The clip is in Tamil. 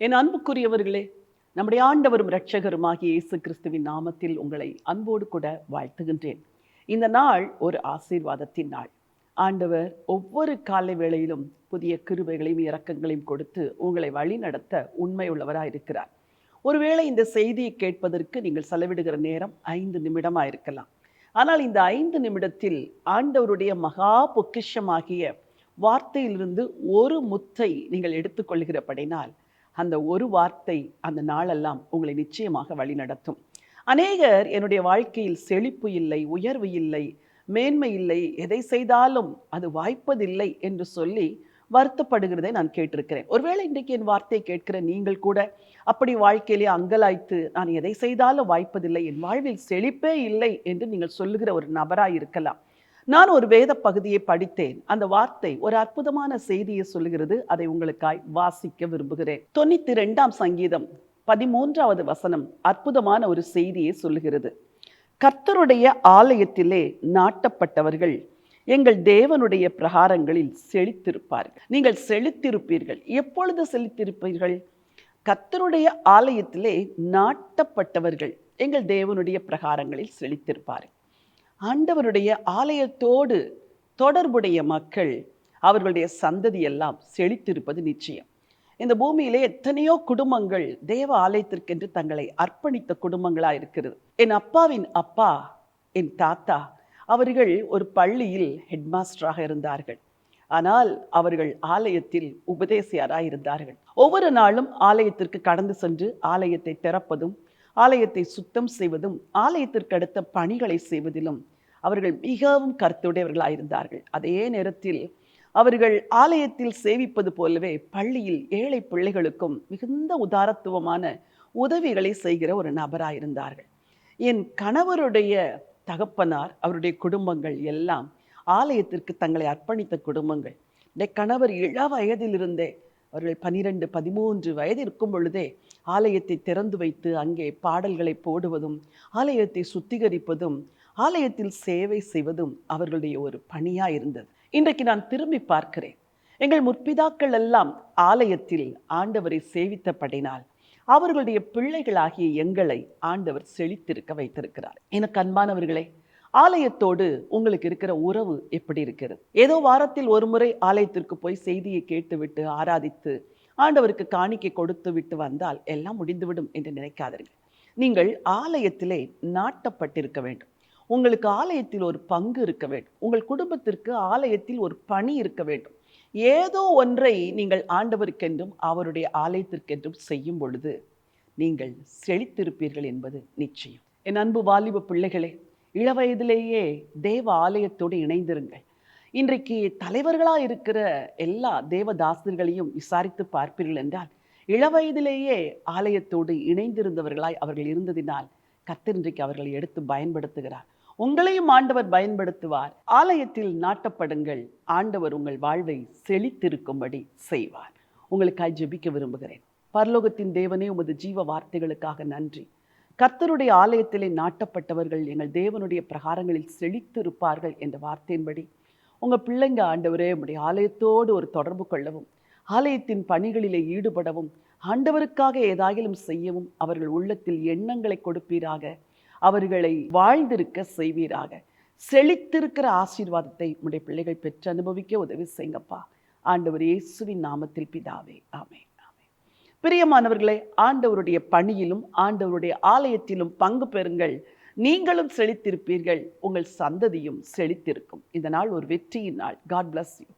என் அன்புக்குரியவர்களே நம்முடைய ஆண்டவரும் இரட்சகருமாகிய இயேசு கிறிஸ்துவின் நாமத்தில் உங்களை அன்போடு கூட வாழ்த்துகின்றேன். இந்த நாள் ஒரு ஆசீர்வாதத்தின் நாள். ஆண்டவர் ஒவ்வொரு காலை வேளையிலும் புதிய கிருபைகளையும் இறக்கங்களையும் கொடுத்து உங்களை வழி நடத்த உண்மை இருக்கிறார். ஒருவேளை இந்த செய்தியை கேட்பதற்கு நீங்கள் செலவிடுகிற நேரம் ஐந்து நிமிடமாக இருக்கலாம். ஆனால் இந்த ஐந்து நிமிடத்தில் ஆண்டவருடைய மகா பொக்கிஷமாகிய வார்த்தையிலிருந்து ஒரு முத்தை நீங்கள் எடுத்துக்கொள்கிறபடினால் அந்த ஒரு வார்த்தை அந்த நாளெல்லாம் உங்களை நிச்சயமாக வழிநடத்தும் அநேகர் என்னுடைய வாழ்க்கையில் செழிப்பு இல்லை உயர்வு இல்லை மேன்மை இல்லை எதை செய்தாலும் அது வாய்ப்பதில்லை என்று சொல்லி வருத்தப்படுகிறதை நான் கேட்டிருக்கிறேன். ஒருவேளை இன்றைக்கு என் வார்த்தையை கேட்கிற நீங்கள் கூட அப்படி வாழ்க்கையிலே அங்கலாய்த்து நான் எதை செய்தாலும் வாய்ப்பதில்லை என் வாழ்வில் செழிப்பே இல்லை என்று நீங்கள் சொல்லுகிற ஒரு நபராக இருக்கலாம். நான் ஒரு வேத பகுதியை படித்தேன். அந்த வார்த்தை ஒரு அற்புதமான செய்தியை சொல்லுகிறது. அதை உங்களுக்காய் வாசிக்க விரும்புகிறேன். தொண்ணூத்தி ரெண்டாம் சங்கீதம் பதிமூன்றாவது வசனம் அற்புதமான ஒரு செய்தியை சொல்லுகிறது. கர்த்தருடைய ஆலயத்திலே நாட்டப்பட்டவர்கள் எங்கள் தேவனுடைய பிரகாரங்களில் செழித்திருப்பார்கள். நீங்கள் செழித்திருப்பீர்கள். எப்பொழுது செழித்திருப்பீர்கள்? கர்த்தருடைய ஆலயத்திலே நாட்டப்பட்டவர்கள் எங்கள் தேவனுடைய பிரகாரங்களில் செழித்திருப்பார்கள். ஆண்டவருடைய ஆலயத்தோடு தொடர்புடைய மக்கள் அவர்களுடைய சந்ததி எல்லாம் செழித்திருப்பது நிச்சயம். இந்த பூமியிலே எத்தனையோ குடும்பங்கள் தேவ ஆலயத்திற்கென்று தங்களை அர்ப்பணித்த குடும்பங்களா இருக்கிறது. என் அப்பாவின் அப்பா என் தாத்தா அவர்கள் ஒரு பள்ளியில் ஹெட்மாஸ்டராக இருந்தார்கள். ஆனால் அவர்கள் ஆலயத்தில் உபதேசியாராக இருந்தார்கள் ஒவ்வொரு நாளும் ஆலயத்திற்கு கடந்து சென்று ஆலயத்தை திறப்பதும் ஆலயத்தை சுத்தம் செய்வதும் ஆலயத்திற்கு அடுத்த பணிகளை செய்வதிலும் அவர்கள் மிகவும் கருத்துடையவர்களாயிருந்தார்கள். அதே நேரத்தில் அவர்கள் ஆலயத்தில் சேவிப்பது போலவே பள்ளியில் ஏழை பிள்ளைகளுக்கும் மிகுந்த உதாரத்துவமான உதவிகளை செய்கிற ஒரு நபராயிருந்தார்கள். என் கணவருடைய தகப்பனார் அவருடைய குடும்பங்கள் எல்லாம் ஆலயத்திற்கு தங்களை அர்ப்பணித்த குடும்பங்கள். என் கணவர் இள வயதிலிருந்தே அவர்கள் பனிரெண்டு பதிமூன்று வயது இருக்கும் பொழுதே ஆலயத்தை திறந்து வைத்து அங்கே பாடல்களை போடுவதும் ஆலயத்தை சுத்திகரிப்பதும் ஆலயத்தில் சேவை செய்வதும் அவர்களுடைய ஒரு பணியாக இருந்தது. இன்றைக்கு நான் திரும்பி பார்க்கிறேன். எங்கள் முற்பிதாக்கள் எல்லாம் ஆலயத்தில் ஆண்டவரை சேவித்தபடினால் அவர்களுடைய பிள்ளைகளாகிய எங்களை ஆண்டவர் செழித்திருக்க வைத்திருக்கிறார். எனக்கு அன்பானவர்களே ஆலயத்தோடு உங்களுக்கு இருக்கிற உறவு எப்படி இருக்கிறது? ஏதோ வாரத்தில் ஒரு முறை ஆலயத்திற்கு போய் செய்தியை கேட்டுவிட்டு ஆராதித்து ஆண்டவருக்கு காணிக்கை கொடுத்து விட்டு வந்தால் எல்லாம் முடிந்துவிடும் என்று நினைக்காதீர்கள். நீங்கள் ஆலயத்திலே நாட்டப்பட்டிருக்க வேண்டும். உங்களுக்கு ஆலயத்தில் ஒரு பங்கு இருக்க வேண்டும். உங்கள் குடும்பத்திற்கு ஆலயத்தில் ஒரு பணி இருக்க வேண்டும். ஏதோ ஒன்றை நீங்கள் ஆண்டவருக்கென்றும் அவருடைய ஆலயத்திற்கென்றும் செய்யும் பொழுது நீங்கள் செழித்திருப்பீர்கள் என்பது நிச்சயம். என் அன்பு வாலிப பிள்ளைகளே இளவயதிலேயே தேவ ஆலயத்தோடு இணைந்திருங்கள். இன்றைக்கு தலைவர்களாக இருக்கிற எல்லா தேவதாசர்களையும் விசாரித்து பார்ப்பீர்கள் என்றால் இளவயதிலேயே ஆலயத்தோடு இணைந்திருந்தவர்களாய் அவர்கள் இருந்ததினால் கர்த்தர் அவர்களை எடுத்து பயன்படுத்துகிறார். உங்களையும் ஆண்டவர் பயன்படுத்துவார். ஆலயத்தில் நாட்டப்படுங்கள். ஆண்டவர் உங்கள் வாழ்வை செழித்திருக்கும்படி செய்வார். உங்களுக்காய் ஜெபிக்க விரும்புகிறேன். பரலோகத்தின் தேவனே உமது ஜீவ வார்த்தைகளுக்காக நன்றி. கர்த்தருடைய ஆலயத்திலே நாட்டப்பட்டவர்கள் எங்கள் தேவனுடைய பிரகாரங்களில் செழித்து இருப்பார்கள் என்ற வார்த்தையின்படி உங்கள் பிள்ளைங்க ஆண்டவரே உடைய ஆலயத்தோடு ஒரு தொடர்பு கொள்ளவும் ஆலயத்தின் பணிகளிலே ஈடுபடவும் ஆண்டவருக்காக ஏதாகிலும் செய்யவும் அவர்கள் உள்ளத்தில் எண்ணங்களை கொடுப்பீராக அவர்களை வாழ்ந்திருக்க செய்வீராக. செழித்திருக்கிற ஆசீர்வாதத்தை உடைய பிள்ளைகள் பெற்று அனுபவிக்க உதவி செய்யுங்கப்பா. ஆண்டவர் இயேசுவின் நாமத்தில் பிதாவே ஆமே ஆமே பிரியமானவர்களே ஆண்டவருடைய பணியிலும் ஆண்டவருடைய ஆலயத்திலும் பங்கு பெறுங்கள். நீங்களும் செழித்திருப்பீர்கள். உங்கள் சந்ததியும் செழித்திருக்கும். இந்த நாள் ஒரு வெற்றியின் நாள். God bless you